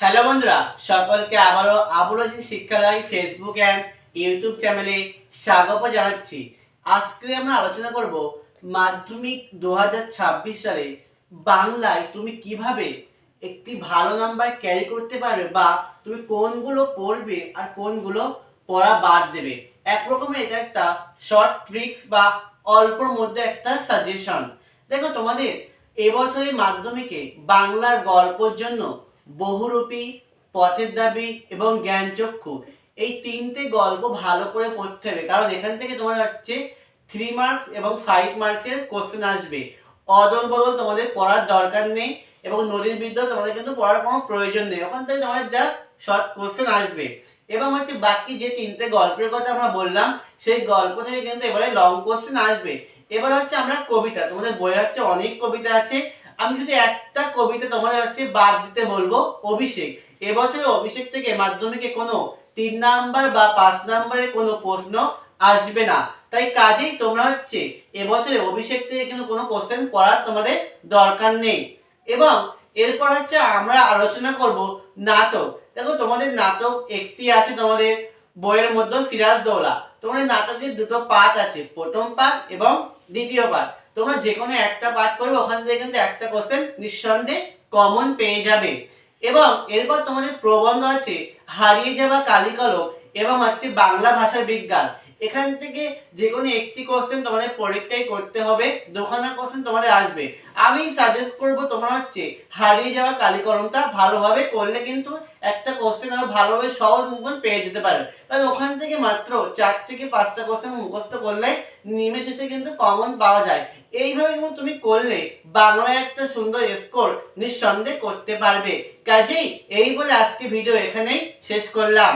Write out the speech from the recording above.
Hello বন্ধুরা, সকলকে আবারও Abulji Shikkhaloy Facebook and YouTube চ্যানেলে স্বাগত জানাচ্ছি। আজকে আমরা আলোচনা করব মাধ্যমিক দু হাজার ছাব্বিশ সালে বাংলায় তুমি কীভাবে একটি ভালো নাম্বার ক্যারি করতে পারবে বা তুমি কোনগুলো পড়বে আর কোনগুলো পড়া বাদ দেবে। একরকমের এটা একটা শর্ট ট্রিক্স বা অল্পর মধ্যে একটা সাজেশন দেখো তোমাদের, এবছরের মাধ্যমিকে বাংলার গল্পর জন্য বহুরূপী, পথের দাবি এবং জ্ঞানচক্ষু। এই তিনটে গল্প ভালো করে পড়তে হবে। কারণ এখান থেকে তোমার হচ্ছে থ্রি মার্কস এবং ফাইভ মার্কের কোশ্চেন আসবে। অদল বদল তোমাদের পড়ার দরকার নেই এবং নদীর বিদ্যা তোমাদের কিন্তু পড়ার কোনো প্রয়োজন নেই। ওখান থেকে তোমাদের জাস্ট শর্ট কোশ্চেন আসবে। এবং হচ্ছে বাকি যে তিনটে গল্পের কথা আমরা বললাম, সেই গল্প থেকে কিন্তু এবারে লং কোশ্চেন আসবে। এবার হচ্ছে আমরা কবিতা। তোমাদের বইয়ে হচ্ছে অনেক কবিতা আছে। আমি যদি একটা কবিতা তোমাদের হচ্ছে বাদ দিতে বলব, অভিষেক। এবছরে অভিষেক থেকে মাধ্যমিকে কোনো তিন নাম্বার বা পাঁচ নাম্বারের কোনো প্রশ্ন আসবে না। তাই কাজেই তোমরা হচ্ছে এবছরে অভিষেক থেকে কিন্তু কোনো কোশ্চেন পড়ার তোমাদের দরকার নেই। এবং এরপর হচ্ছে আমরা আলোচনা করব নাটক। দেখো তোমাদের নাটক একটি আছে তোমাদের বইয়ের মধ্যে সিরাজ দৌলা। তোমাদের নাটকের দুটো পার্ট আছে, প্রথম পার্ট এবং দ্বিতীয় পার্ট তোমরা যে কোনো একটা পাঠ করবে, ওখান থেকে কিন্তু একটা কোশ্চেন নিঃসন্দেহে কমন পেয়ে যাবে। এবং এরপর তোমাদের প্রবন্ধ আছে, হারিয়ে যাওয়া কালিকলম, এবং হচ্ছে বাংলা ভাষার বিজ্ঞান। এখান থেকে যে কোনো একটি কোশ্চেন তোমাদের পরীক্ষায় করতে হবে, দুখানা কোশ্চেন তোমাদের আসবে। আমি সাজেস্ট করব তোমরা হচ্ছে হারিয়ে যাওয়া কালিকলমটা ভালোভাবে করলে কিন্তু একটা কোশ্চেন আরও ভালোভাবে সহজ মুখন পেয়ে যেতে পারে। তাহলে ওখান থেকে মাত্র চার থেকে পাঁচটা কোশ্চেন মুখস্থ করলে নিমেষে কিন্তু কমন পাওয়া যায়। এইভাবে কিন্তু তুমি করলে বাংলায় একটা সুন্দর স্কোর নিঃসন্দেহে করতে পারবে। কাজেই এই বলে আজকে ভিডিও এখানেই শেষ করলাম।